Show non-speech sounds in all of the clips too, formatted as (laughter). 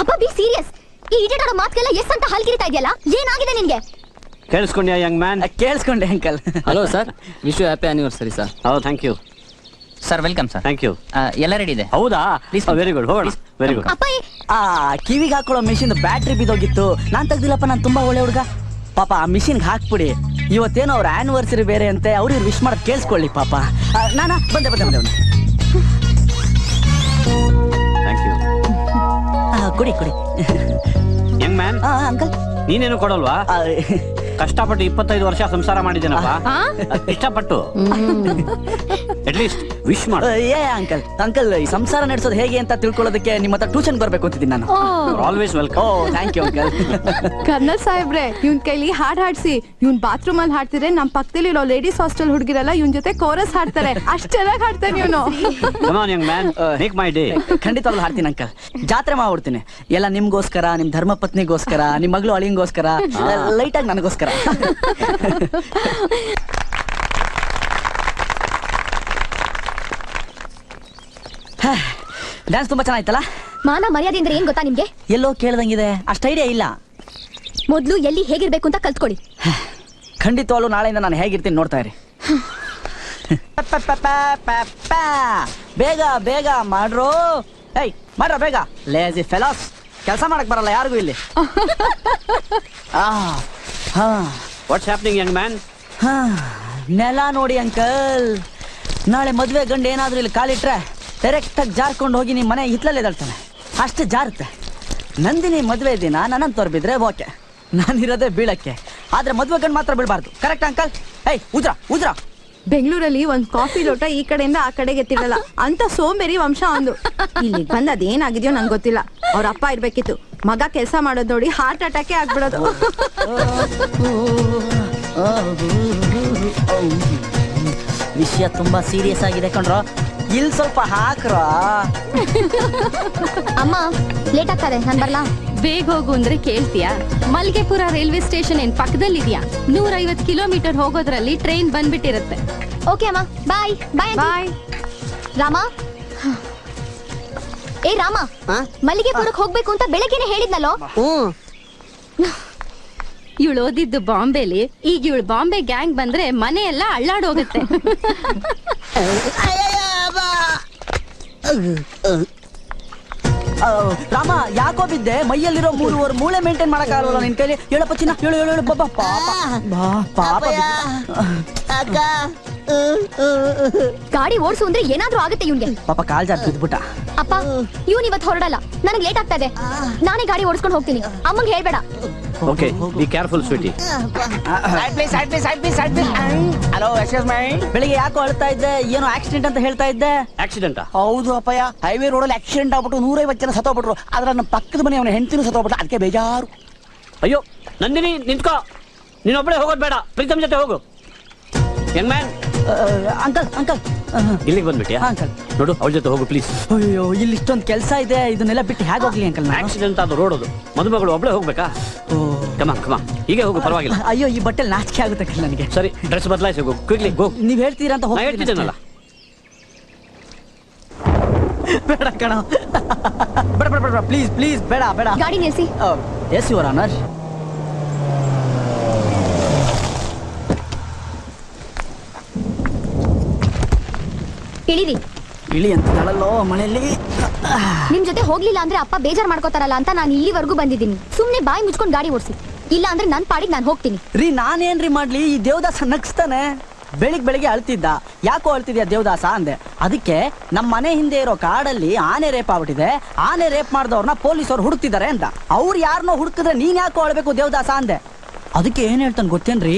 ಅಪ್ಪ be serious ಈ idiot ಆಡೋ ಮಾತ್ಗೆಲ್ಲ ಎಸ್ ಅಂತ ಹಲ್ಕಿರಿತಾ ಇದೆಯಲ್ಲ? ಏನಾಗಿದೆ ನಿನ್ಗೆ? ಕೇಳಿಸ್ಕೊಂಡ್ಯಾ young man ಕೇಳಿಸ್ಕೊಂಡೆ uncle. Hello sir wish you happy anniversary sir ಹೌದು thank you sir welcome sir thank you ಎಲ್ಲ ರೆಡಿ ಇದೆ? ಹೌದಾ? ಪ್ಲೀಸ್ ವೆರಿ ಗುಡ್ ಹೋಗೋಣ. ವೆರಿ ಗುಡ್ ಅಪ್ಪ ಈ- ಆ ಕಿವಿಗೆ ಹಾಕೊಳ್ಳೋ ಮಿಷಿನ್ ಬ್ಯಾಟ್ರಿ ಬಿದ್ದೋಗಿತ್ತು. ನಾನು ತೆಗ್ದಿಲ್ಲಪ್ಪ ನಾನು ತುಂಬಾ ಒಳ್ಳೆ ಹುಡುಗ. ಪಾಪ ಆ ಮಿಷಿನ್ಗೆ ಹಾಕ್ಬಿಡಿ. ಇವತ್ತೇನೋ ಅವ್ರ ಆನಿವರ್ಸರಿ ಬೇರೆ ಅಂತೆ ಅವ್ರಿಗೆ ವಿಶ್ ಮಾಡೋದು ಕೇಳಿಸ್ಕೊಳ್ಳಿ ಪಾಪ. ನಾನಾ ಬಂದೆ ಬಂದೆ ಬಂದೆ ಬಂದೆ. ಕೊಡಿ ಕೊಡಿ. Young man uncle. ನೀನೇನು ಕೊಡಲ್ವಾ? ಕಷ್ಟಪಟ್ಟು ಇಪ್ಪತ್ತೈದು ವರ್ಷ ಸಂಸಾರ ಮಾಡಿದ್ದೇನಪ್ಪ? ಇಷ್ಟಪಟ್ಟು. ಅಟ್ಲೀಸ್ಟ್ ವಿಶ್ ಮಾಡು. ಏ ಅಂಕಲ್ ಅಂಕಲ್ ಈ ಸಂಸಾರ ನಡೆಸೋದು ಹೇಗೆ ಅಂತ ತಿಳ್ಕೊಳ್ಳೋದಕ್ಕೆ ನಿಮ್ಮ ಹತ್ರ ಟ್ಯೂಷನ್ ಬರ್ಬೇಕು ಅಂತಿದ್ದೀನಿ ನಾನು. Always oh welcome thank you uncle colonel ಸಾಹೇಬ್ರೆ ಇವನ್ ಕೈಲಿ ಹಾಡ್ ಹಾಡ್ಸಿ. ಇವನ್ ಬಾತ್ರೂಮ್ ಅಲ್ಲಿ ಹಾಡ್ತಿದ್ರೆ ನಮ್ ಪಕ್ಕದಲ್ಲಿ ಇರೋ ಲೇಡೀಸ್ ಹಾಸ್ಟೆಲ್ ಹುಡುಗಿರಲ್ಲ ಇವನ್ ಜೊತೆ ಕೋರಸ್ ಹಾಡ್ತಾರೆ. ಅಷ್ಟ್ ಚೆನ್ನಾಗಿ ಹಾಡ್ತಾನೆ ಇವನು. Come on young man make my day ಖಂಡಿತವಾಗ್ಲೂ ಹಾಡ್ತೀನಿ ಅಂಕಲ್ ಜಾತ್ರೆ ಮಾಡ್ಬಿಡ್ತೀನಿ. ಎಲ್ಲ ನಿಮ್ಗೋಸ್ಕರ ನಿಮ್ ಧರ್ಮ ಪತ್ನಿಗೋಸ್ಕರ ನಿಮ್ ಮಗಳು ಅಳಿಂಗೋಸ್ಕರ ಲೈಟ್ ಆಗಿ ನನಗೋಸ್ಕರ. (laughs) ಡ್ಯಾನ್ಸ್ ತುಂಬಾ ಚೆನ್ನಾಯ್ತಲ್ಲ ಮಾನ ಮರ್ಯಾದೆ ಅಂದ್ರೆ ಏನ್ ಗೊತ್ತಾ ನಿಮ್ಗೆ? ಎಲ್ಲೋ ಕೇಳ್ದಂಗಿದೆ. ಅಷ್ಟು ಐಡಿಯಾ ಇಲ್ಲ. ಮೊದ್ಲು ಎಲ್ಲಿ ಹೇಗಿರ್ಬೇಕು ಅಂತ ಕಲ್ತ್ಕೊಳ್ಳಿ. (sighs) ಖಂಡಿತವಾಗ್ಲೂ ನಾಳೆಯಿಂದ ನಾನು ಹೇಗಿರ್ತೀನಿ ನೋಡ್ತಾ ಇರಿ. (laughs) ಬೇಗ ಬೇಗ ಮಾಡ್ರೋ. ಏಯ್ ಮಾಡ್ರ ಬೇಗ. ಲೇಜಿ ಫೆಲಾಸ್ ಕೆಲಸ ಮಾಡಕ್ ಬರಲ್ಲ ಯಾರಿಗೂ ಇಲ್ಲಿ. (laughs) ಆ, ಹಾ, ವಾಟ್ಸ್ ಹ್ಯಾಪ್ನಿಂಗ್ ಯಂಗ್ ಮ್ಯಾನ್ ಹಾ. ನೆಲ ನೋಡಿ ಅಂಕಲ್. ನಾಳೆ ಮದುವೆ ಗಂಡ ಏನಾದ್ರೂ ಇಲ್ಲಿ ಕಾಲಿಟ್ರೆ ಡೈರೆಕ್ಟ್ ಆಗಿ ಜಾರ್ಕೊಂಡು ಹೋಗಿ ನಿಮ್ಮ ಮನೆ ಹಿತ್ಲಲ್ಲಿ ಎದಳ್ತಾನೆ ಅಷ್ಟು ಜಾರುತ್ತೆ. ನಂದಿನಿ ಮದುವೆ ದಿನ ನನ್ನನ್ನು ಬಿದ್ರೆ ಓಕೆ. ನಾನಿರೋದೇ ಬೀಳಕ್ಕೆ. ಆದ್ರೆ ಮದುವೆ ಗಂಡು ಮಾತ್ರ ಬೀಳಬಾರ್ದು ಕರೆಕ್ಟ್ ಅಂಕಲ್ ಏಯ್ ಉಜ್ರ ಉಜ್ರ. ಬೆಂಗಳೂರಲ್ಲಿ ಒಂದ್ ಕಾಫಿ ಲೋಟ ಈ ಕಡೆಯಿಂದ ಆ ಕಡೆಗೆ ಎತ್ತಿರಲ್ಲ. ಅಂತ ಸೋಂಬೇರಿ ವಂಶ ಒಂದು ಇಲ್ಲಿ ಬಂದ್ ಅದೇನಾಗಿದ್ಯೋ ನಂಗೆ ಗೊತ್ತಿಲ್ಲ. ಅವ್ರ ಅಪ್ಪ ಇರ್ಬೇಕಿತ್ತು. ಮಗ ಕೆಲಸ ಮಾಡೋದ್ ನೋಡಿ ಹಾರ್ಟ್ ಅಟ್ಯಾಕೇ ಆಗ್ಬಿಡೋದು. ವಿಷಯ ತುಂಬಾ ಸೀರಿಯಸ್ ಆಗಿದೆ ಕಣ್ರೋ. ಇಲ್ ಸ್ವಲ್ಪ ಹಾಕ್ರ. ಅಮ್ಮ ಲೇಟ್ ಆಗ್ತಾರೆ ನಾನ್ ಬರ್ಲಾ? ಬೇಗ ಹೋಗು ಅಂದ್ರೆ ಕೇಳ್ತೀಯಾ? ಮಲ್ಗೆಪುರ ರೈಲ್ವೆ ಸ್ಟೇಷನ್ ಏನ್ ಪಕ್ಕದಲ್ಲಿದ್ಯಾ? ನೂರೈವತ್ ಕಿಲೋಮೀಟರ್ ಹೋಗೋದ್ರಲ್ಲಿ ಟ್ರೈನ್ ಬಂದ್ಬಿಟ್ಟಿರುತ್ತೆ. ಓಕೆ ಅಮ್ಮ ಬಾಯ್ ಬಾಯ್ ಬಾಯ್ ರಾಮ? ಏ ರಾಮ ಮಲ್ಲಿಗೆಪುರಕ್ಕೆ ಹೋಗ್ಬೇಕು ಅಂತ ಬೆಳಗ್ಗೆನೆ ಹೇಳಿದ್ನಲ್ಲೋ ಇವಳು ಓದಿದ್ದು ಬಾಂಬೆಲಿ ಈಗ ಇವಳು ಬಾಂಬೆ ಗ್ಯಾಂಗ್ ಬಂದ್ರೆ ಮನೆ ಎಲ್ಲ ಅಳ್ಳಾಡೋಗುತ್ತೆ ರಾಮ ಯಾಕೋ ಬಿದ್ದೆ ಮೈಯಲ್ಲಿರೋ ಮೂರುವರೆ ಮೂಳೆ ಮೇಂಟೈನ್ ಮಾಡಕ್ ಆಗಲ್ಲ ನಿನ್ ಕೈಲಿ ಹೇಳಪ್ಪ ಚಿನ್ನ ಹೇಳು ಹೇಳು ಹೇಳು ಬಾಬಾ ಪಾಪ ಬಾ ಪಾಪ ಬಿದ್ದ. ಗಾಡಿ ಓಡಿಸು ಅಂದ್ರೆ ಏನಾದ್ರೂ ಆಗುತ್ತೆ ಇವ್ನ್ಗೆ. ಪಾಪ ಕಾಲ್ ಜಾರ್ ಬಿದ್ಬಿಟ್ಟ. ಅಪ್ಪ ಇವ್ನ್ ಇವತ್ ಹೊರಡಲ್ಲ. ನನಗೆ ಲೇಟ್ ಆಗ್ತಾ ಇದೆ. ನಾನೇ ಗಾಡಿ ಓಡಿಸ್ಕೊಂಡು ಹೋಗ್ತೀನಿ. ಅಮ್ಮಂಗ್ ಹೇಳ್ಬೇಡ. Okay be careful sweetie hello my ಬೆಳಿಗ್ಗೆ ಯಾಕೋ ಅಳ್ತಾ ಇದ್ದೆ? ಏನೋ ಆಕ್ಸಿಡೆಂಟ್ ಅಂತ ಹೇಳ್ತಾ ಇದ್ದೆ? ಆಕ್ಸಿಡೆಂಟ್ ಹೌದು ಅಪ್ಪಯ್ಯ. ಹೈವೇ ರೋಡಲ್ಲಿ ಆಕ್ಸಿಡೆಂಟ್ ಆಗ್ಬಿಟ್ಟು ನೂರೈವತ್ತು ಜನ ಸತ್ತೋಗ್ಬಿಟ್ರು. ಆದ್ರೆ ನನ್ನ ಪಕ್ಕದ ಮನೆ ಅವನ ಹೆಂಡತಿನೂ ಸತ್ತೋಗ್ಬಿಟ್ರು ಅದಕ್ಕೆ ಬೇಜಾರು. ಅಯ್ಯೋ ನಂದಿನಿ ನಿಂತ್ಕೋ. ನೀನೊಬ್ಬಳೇ ಹೋಗೋದು ಬೇಡ. ಪ್ರೀತಮ್ ಜೊತೆ ಹೋಗು. Young man uncle uncle. ಇಲ್ಲಿಗೆ ಬಂದ್ಬಿಟ್ಯಾ? ಅಂಕಲ್. ನೋಡು ಅವಳ ಜೊತೆ ಹೋಗು ಪ್ಲೀಸ್ ಅಯ್ಯೋ ಇಲ್ಲಿ ಇಷ್ಟೊಂದು ಕೆಲಸ ಇದೆ ಇದನ್ನೆಲ್ಲ ಬಿಟ್ಟು ಹೇಗೆ ಹೋಗ್ಲಿ ಅಂಕಲ್ ಆಕ್ಸಿಡೆಂಟ್ ಆದ ರೋಡ್ ಅದು ಮದುಮಗಳು ಒಬ್ಳೆ ಹೋಗ್ಬೇಕಾ? ಓ. ಕಮ ಕಮ ಹೀಗೆ ಹೋಗು ಪರವಾಗಿಲ್ಲ. ಅಯ್ಯೋ ಈ ಬಟ್ಟೆ ನಾಚಿಕೆ ಆಗುತ್ತೆ ಅಂಕಲ್ ನನಗೆ. ಸರಿ ಡ್ರೆಸ್ ಬದಲಾಯಿಸಿ ಹೋಗು. ಕ್ವಿಕ್ಲಿ ಗೋ ನೀವು ಹೇಳ್ತೀರಾ ಅಂತ ಹೋಗಿ ಹೋಗ್ತೀನಿ ಹೇಳ್ತಿದ್ದೇನಲ್ಲ. ಬೇಡ ಕಣ. ಬೇಡ ಬೇಡ ಬೇಡ ಪ್ಲೀಸ್ ಪ್ಲೀಸ್ ಬೇಡ ಬೇಡ. ಗಾಡಿ ನಿಲ್ಸಿ. Yes your honour. ಇಳಿರಿ ಇಳಿ ಅಂತ ಮನೆಯಲ್ಲಿ? ನಿಮ್ ಜೊತೆ ಹೋಗ್ಲಿಲ್ಲ ಅಂದ್ರೆ ಅಪ್ಪ ಬೇಜಾರ್ ಮಾಡ್ಕೋತಾರಲ್ಲ ಅಂತ ನಾನು ಇಲ್ಲಿವರೆಗೂ ಬಂದಿದ್ದೀನಿ. ಸುಮ್ನೆ ಬಾಯಿ ಮುಚ್ಕೊಂಡು ಗಾಡಿ ಓಡಿಸಿ. ಇಲ್ಲ ಅಂದ್ರೆ ನನ್ ಪಾಡಿಗೆ ನಾನು ಹೋಗ್ತೀನಿ. ರೀ ನಾನೇನ್ರಿ ಮಾಡ್ಲಿ? ಈ ದೇವದಾಸ ನಗ್ಸ್ತಾನೆ. ಬೆಳಿಗ್ ಬೆಳಿಗ್ಗೆ ಅಳ್ತಿದ್ದ. ಯಾಕೋ ಅಳ್ತಿದ್ಯಾ ದೇವದಾಸ ಅಂದೆ. ಅದಕ್ಕೆ ನಮ್ಮ ಮನೆ ಹಿಂದೆ ಇರೋ ಕಾಡಲ್ಲಿ ಆನೆ ರೇಪ್ ಆಗ್ಬಿಟ್ಟಿದೆ. ಆನೆ ರೇಪ್ ಮಾಡಿದವ್ರನ್ನ ಪೊಲೀಸರು ಹುಡುಕ್ತಿದ್ದಾರೆ ಅಂತ. ಅವ್ರು ಯಾರನ್ನೋ ಹುಡುಕಿದ್ರೆ ನೀನ್ ಯಾಕೋ ಅಳ್ಬೇಕು ದೇವದಾಸ ಅಂದೆ. ಅದಕ್ಕೆ ಏನ್ ಹೇಳ್ತಾನೆ ಗೊತ್ತೇನ್ರಿ?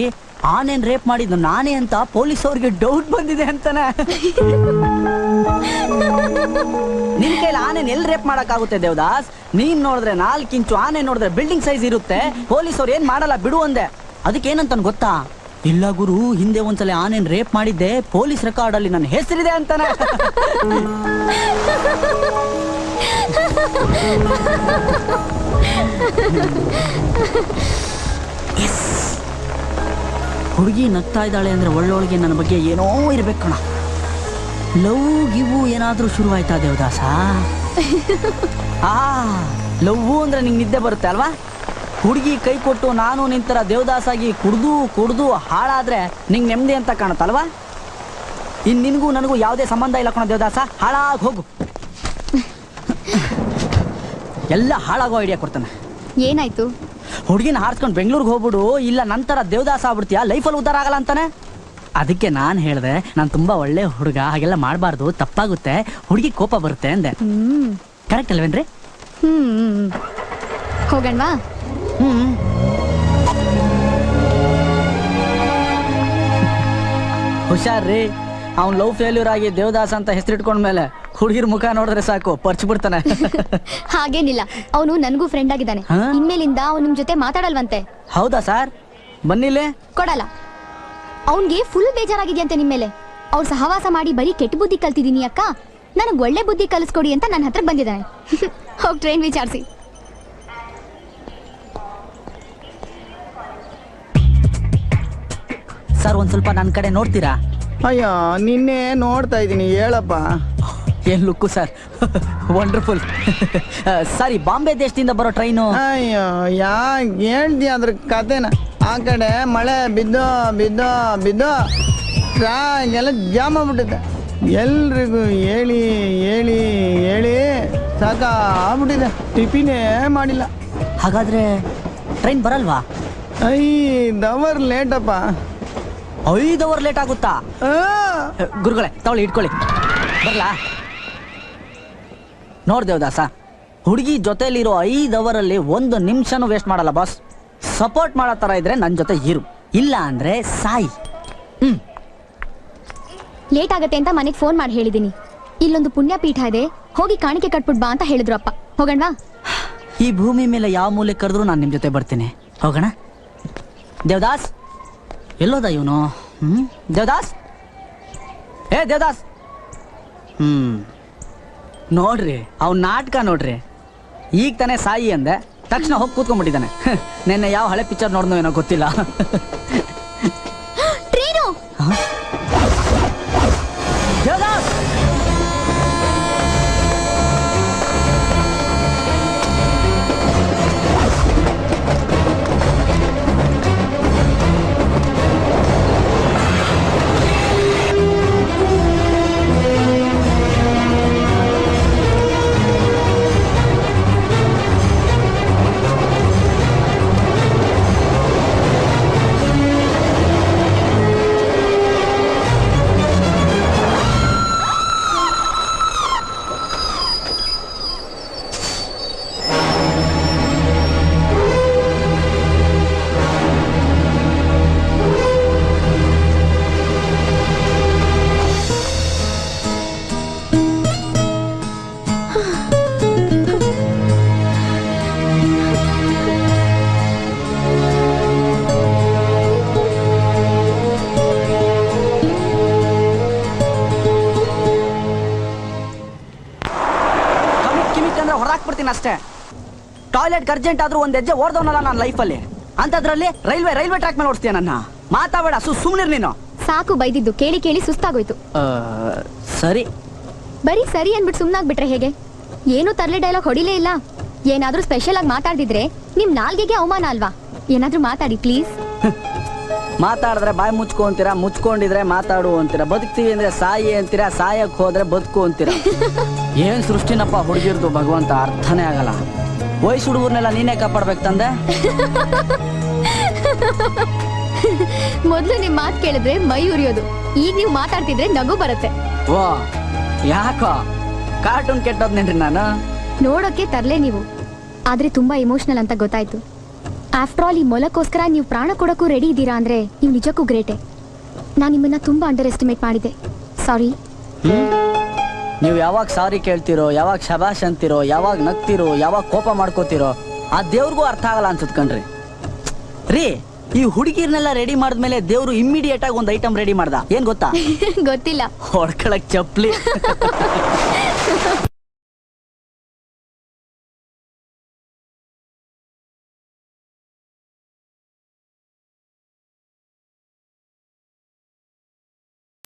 ಆನೆನ್ ರೇಪ್ ಮಾಡಿದ್ದು ನಾನೇ ಅಂತ ಪೊಲೀಸ್ ಅವ್ರಿಗೆ ಡೌಟ್ ಬಂದಿದೆ ಅಂತಾನೆ. ನಿನ್ ಕೈಲಿ ಆನೇನ್ ಎಲ್ಲಿ ರೇಪ್ ಮಾಡಕ್ಕಾಗುತ್ತೆ ದೇವದಾಸ್? ನೀನ್ ನೋಡಿದ್ರೆ ನಾಲ್ಕು ಇಂಚು ಆನೆ ನೋಡಿದ್ರೆ ಬಿಲ್ಡಿಂಗ್ ಸೈಜ್ ಇರುತ್ತೆ. ಪೊಲೀಸ್ ಅವ್ರು ಏನ್ ಮಾಡಲ್ಲ ಬಿಡು ಅಂದೆ. ಅದಕ್ಕೆ ಏನಂತ ಗೊತ್ತಾ? ಇಲ್ಲ ಗುರು ಹಿಂದೆ ಒಂದ್ಸಲ ಆನೇನ್ ರೇಪ್ ಮಾಡಿದ್ದೆ ಪೊಲೀಸ್ ರೆಕಾರ್ಡ್ ಅಲ್ಲಿ ನನ್ನ ಹೆಸರಿದೆ ಅಂತಾನೆ. (laughs) ಹುಡುಗಿ ನಗ್ತಾ ಇದ್ದಾಳೆ ಅಂದರೆ ಒಳ್ಳೊಳಗೆ ನನ್ನ ಬಗ್ಗೆ ಏನೋ ಇರಬೇಕು ಕಣ ಲವ್ ಗಿವು ಏನಾದರೂ ಶುರುವಾಯ್ತಾ ದೇವದಾಸ? (laughs) ಆ ಲವ್ವು ಅಂದರೆ ನಿಂಗೆ ನಿದ್ದೆ ಬರುತ್ತೆ ಅಲ್ವಾ? ಹುಡುಗಿ ಕೈ ಕೊಟ್ಟು ನಾನು ನಿಂತರ ದೇವದಾಸಾಗಿ ಕುಡ್ದು ಕುಡ್ದು ಹಾಳಾದ್ರೆ ನಿಂಗೆ ನೆಮ್ಮದಿ ಅಂತ ಕಾಣುತ್ತಲ್ವಾ? ಇನ್ ನಿನಗೂ ನನಗೂ ಯಾವುದೇ ಸಂಬಂಧ ಇಲ್ಲ ಕಣ ದೇವದಾಸ ಹಾಳಾಗಿ ಹೋಗು. (laughs) ಎಲ್ಲ ಹಾಳಾಗೋ ಐಡಿಯಾ ಕೊಡ್ತಾನೆ. ಏನಾಯ್ತು? ಹುಡುಗಿನ ಹಾರಿಸ್ಕೊಂಡು ಬೆಂಗಳೂರಿಗೆ ಹೋಗ್ಬಿಡು ಇಲ್ಲ ನಂತರ ದೇವದಾಸ ಆಗ್ಬಿಡ್ತೀಯ? ಲೈಫಲ್ಲಿ ಉದ್ದಾರ ಆಗಲ್ಲ ಅಂತಾನೆ? ಅದಕ್ಕೆ ನಾನು ಹೇಳಿದೆ ನಾನು ತುಂಬಾ ಒಳ್ಳೆ ಹುಡುಗ ಹಾಗೆಲ್ಲ ಮಾಡಬಾರ್ದು ತಪ್ಪಾಗುತ್ತೆ ಹುಡುಗಿ ಕೋಪ ಬರುತ್ತೆ ಅಂದೆ. ಕರೆಕ್ಟ್ ಅಲ್ವೇನ್ರಿ? ಹ್ಮ್. ಹೋಗಣ್ವಾ? ಹ್ಮ್ ಹುಷಾರ್ರಿ ಅವ್ನು ಲವ್ ಫೇಲ್ಯೂರ್ ಆಗಿ ದೇವದಾಸ ಅಂತ ಹೆಸರಿಟ್ಕೊಂಡ್ಮೇಲೆ. ಹುಡುಗಿರ್ ಮುಖ ನೋಡಿದ್ರೆ ಸಾಕು ಪರ್ಚ್ ಬಿಡ್ತಾನೆ. (laughs) ಹಾಗೇನಿಲ್ಲ. ಅವನು ನನಗೂ ಫ್ರೆಂಡ್ ಆಗಿದ್ದಾನೆ. ಹಾ? ಇನ್ಮೇಲಿಂದ ಅವ್ನು ನಿಮ್ ಜೊತೆ ಮಾತಾಡಲ್ವಂತೆ. ಹೌದಾ ಸರ್? ಬನ್ನಿಲ್ಲೇ ಕೊಡಲ್ಲ. ಅವನ್ಗೆ ಫುಲ್ ಬೇಜಾರಾಗಿದೆಯಂತೆ ನಿಮ್ ಮೇಲೆ. ಅವ್ರು ಸಹವಾಸ ಮಾಡಿ ಬರೀ ಕೆಟ್ಟ ಬುದ್ಧಿ ಕಲ್ತಿದೀನಿ ಅಕ್ಕ. ನನಗ್ ಒಳ್ಳೆ ಬುದ್ಧಿ ಕಲಿಸ್ಕೊಡಿ ಅಂತ ನನ್ನ ಹತ್ರ ಬಂದಿದ್ದಾನೆ. (laughs) ಹೋಗ್ ಟ್ರೈನ್ ವಿಚಾರಿಸಿ. ಸರ್ ಒಂದ್ ಸ್ವಲ್ಪ ನನ್ನ ಕಡೆ ನೋಡ್ತೀರಾ? ಅಯ್ಯೋ ನಿನ್ನೆ ನೋಡ್ತಾ ಇದ್ದೀನಿ ಹೇಳಪ್ಪ. ಏನ್ ಲುಕ್ಕು ಸರ್ ವಂಡರ್ಫುಲ್ ಸರಿ ಬಾಂಬೆ ದೇಶದಿಂದ ಬರೋ ಟ್ರೈನು ಅಯ್ಯೋ ಯಾ ಹೇಳ್ತಿ ಅದ್ರ ಕತೆನ? ಆ ಕಡೆ ಮಳೆ ಬಿದ್ದು ಬಿದ್ದು ಬಿದ್ದು ಟ್ರಾಕ್ ಎಲ್ಲ ಜಾಮ್ ಆಗ್ಬಿಟ್ಟಿದೆ. ಎಲ್ರಿಗೂ ಹೇಳಿ ಹೇಳಿ ಹೇಳಿ ಸಾಕ ಆಗ್ಬಿಟ್ಟಿದೆ ಟಿಫಿನೇ ಮಾಡಿಲ್ಲ. ಹಾಗಾದ್ರೆ ಟ್ರೈನ್ ಬರಲ್ವಾ? ಐದು ಅವರ್ ಲೇಟಪ್ಪ ಐದು ಅವರ್ ಲೇಟ್ ಆಗುತ್ತಾ? ಗುರುಗಳೇ ತಗೊಳ್ಳಿ ಇಟ್ಕೊಳ್ಳಿ. ಬರ್ಲಾ? ನೋಡ್ದೇವ್ದಾಸ ಹುಡುಗಿ ಜೊತೆಲಿರೋ ಐದು ಅವರಲ್ಲಿ ಒಂದು ನಿಮಿಷನೂ ವೇಸ್ಟ್ ಮಾಡಲ್ಲ ಬಾಸ್ ಸಪೋರ್ಟ್ ಮಾಡೋ ಥರ ಇದ್ರೆ ನನ್ನ ಜೊತೆ ಇರು. ಇಲ್ಲ ಅಂದ್ರೆ ಸಾಯಿ. ಹ್ಮ್. ಲೇಟ್ ಆಗತ್ತೆ ಅಂತ ಮನೆಗೆ ಫೋನ್ ಮಾಡಿ ಹೇಳಿದ್ದೀನಿ ಇಲ್ಲೊಂದು ಪುಣ್ಯ ಪೀಠ ಇದೆ. ಹೋಗಿ ಕಾಣಿಕೆ ಕಟ್ಬಿಟ್ ಬಾ ಅಂತ ಹೇಳಿದ್ರು ಅಪ್ಪ. ಹೋಗಣ್ವಾ? ಈ ಭೂಮಿ ಮೇಲೆ ಯಾವ ಮೂಲೆ ಕರೆದ್ರು ನಾನು ನಿಮ್ಮ ಜೊತೆ ಬರ್ತೀನಿ. ಹೋಗೋಣ? ದೇವದಾಸ್? ಎಲ್ಲೋದ ಇವನು? ಹ್ಮ್? ದೇವದಾಸ್? ಏ ದೇವದಾಸ್! ಹ್ಮ್. ನೋಡ್ರಿ, ಅವ್ನ ನಾಟಕ ನೋಡ್ರಿ. ಈಗ ತಾನೇ ಸಾಯಿ ಅಂದೆ, ತಕ್ಷಣ ಹೋಗಿ ಕೂತ್ಕೊಂಡ್ಬಿಟ್ಟಿದ್ದಾನೆ. (laughs) ನಿನ್ನೆ ಯಾವ ಹಳೆ ಪಿಕ್ಚರ್ ನೋಡಿದ್ನೋ ಏನೋ ಗೊತ್ತಿಲ್ಲ. (laughs) ಅಷ್ಟೇ. ಟಾಯ್ಲೆಟ್ ಅರ್ಜೆಂಟ್ ಆದ್ರೂ ಒಂದ್ ಹೆಜ್ಜೆ ಓಡ್ದವನಲ್ಲ ನನ್ನ ಲೈಫಲ್ಲಿ ಅಂತದ್ರಲ್ಲಿ ರೈಲ್ವೆ ರೈಲ್ವೆ ಟ್ರ್ಯಾಕ್ ಮೇಲೆ ಓಡಿಸ್ತೀಯ ನನ್ನ? ಮಾತಾಬೇಡ ಸು ಸುಮ್ನಿರ್ ನೀನು. ಸಾಕು ಬೈದಿದ್ದು ಕೇಳಿ ಕೇಳಿ ಸುಸ್ತಾಗೋಯ್ತು. ಸರಿ. ಬರೀ ಸರಿ ಅನ್ಬಿಟ್ಟು ಸುಮ್ನಾಗ್ಬಿಟ್ರೆ ಹೇಗೆ? ಏನು ತರ್ಲೆ ಡೈಲಾಗ್ ಹೊಡಿಲೇ ಇಲ್ಲ. ಏನಾದ್ರೂ ಸ್ಪೆಷಲ್ ಆಗಿ ಮಾತಾಡಿದ್ರೆ ನಿಮ್ ನಾಲ್ಗೆಗೆ ಅವಮಾನ ಅಲ್ವಾ? ಏನಾದ್ರೂ ಮಾತಾಡಿ ಪ್ಲೀಸ್ (laughs) ಮಾತಾಡಿದ್ರೆ ಬಾಯಿ ಮುಚ್ಕೊ ಅಂತೀರಾ? ಮುಚ್ಕೊಂಡಿದ್ರೆ ಮಾತಾಡು ಅಂತೀರಾ? ಬದುಕ್ತೀವಿ ಅಂದ್ರೆ ಸಾಯಿ ಅಂತೀರಾ? ಸಾಯಕ್ ಹೋದ್ರೆ ಬದುಕು ಅಂತೀರಾ? (laughs) ಏನ್ ಸೃಷ್ಟಿನಪ್ಪ ಹುಡುಗಿರ್ದು ಭಗವಂತ ಅರ್ಥನೇ ಆಗಲ್ಲ. ವಯಸ್ಸು ಹುಡುಗರ್ನೆಲ್ಲ ನೀನೇ ಕಾಪಾಡ್ಬೇಕು ತಂದೆ? (laughs) ಮೊದ್ಲು ನಿಮ್ ಮಾತ್ ಕೇಳಿದ್ರೆ ಮೈ ಉರಿಯೋದು. ಈಗ ನೀವು ಮಾತಾಡ್ತಿದ್ರೆ ನಗು ಬರುತ್ತೆ. ಓ ಯಾಕೋ? ಕಾರ್ಟೂನ್ ಕೆಟ್ಟೋದ್ನೇನ್ರಿ ನಾನು? ನೋಡೋಕೆ ತರ್ಲೆ ನೀವು. ಆದ್ರೆ ತುಂಬಾ ಇಮೋಷನಲ್ ಅಂತ ಗೊತ್ತಾಯ್ತು. ಆಫ್ಟರ್ ಆಲ್ ಈ ಮೊಲಕ್ಕೋಸ್ಕರ ನೀವು ಪ್ರಾಣ ಕೊಡಕ್ಕೂ ರೆಡಿ ಇದ್ದೀರಾ ಅಂದ್ರೆ ನೀವು ನಿಜಕ್ಕೂ ಗ್ರೇಟೆ ನಾನು ನಿಮ್ಮನ್ನ ತುಂಬಾ ಅಂಡರ್ ಎಸ್ಟಿಮೇಟ್ ಮಾಡಿದೆ ಸಾರಿ ನೀವು ಯಾವಾಗ ಸಾರಿ ಕೇಳ್ತಿರೋ ಯಾವಾಗ ಶಬಾಷ್ ಅಂತಿರೋ ಯಾವಾಗ ನಗ್ತಿರೋ ಯಾವಾಗ ಕೋಪ ಮಾಡ್ಕೋತಿರೋ ಆ ದೇವ್ರಿಗೂ ಅರ್ಥ ಆಗಲ್ಲ ಅನ್ಸುತ್ತೆ ಕಣ್ರಿ. ರೀ ಈ ಹುಡುಗಿರ್ನೆಲ್ಲ ರೆಡಿ ಮಾಡಿದ್ಮೇಲೆ ದೇವ್ರು ಇಮ್ಮಿಡಿಯೇಟ್ ಆಗಿ ಒಂದು ಐಟಮ್ ರೆಡಿ ಮಾಡ್ದ. ಏನ್ ಗೊತ್ತಾ? (laughs) ಗೊತ್ತಿಲ್ಲ. ಹೊಡ್ಕೊಳಕ್ ಚಪ್ಲಿ. (laughs)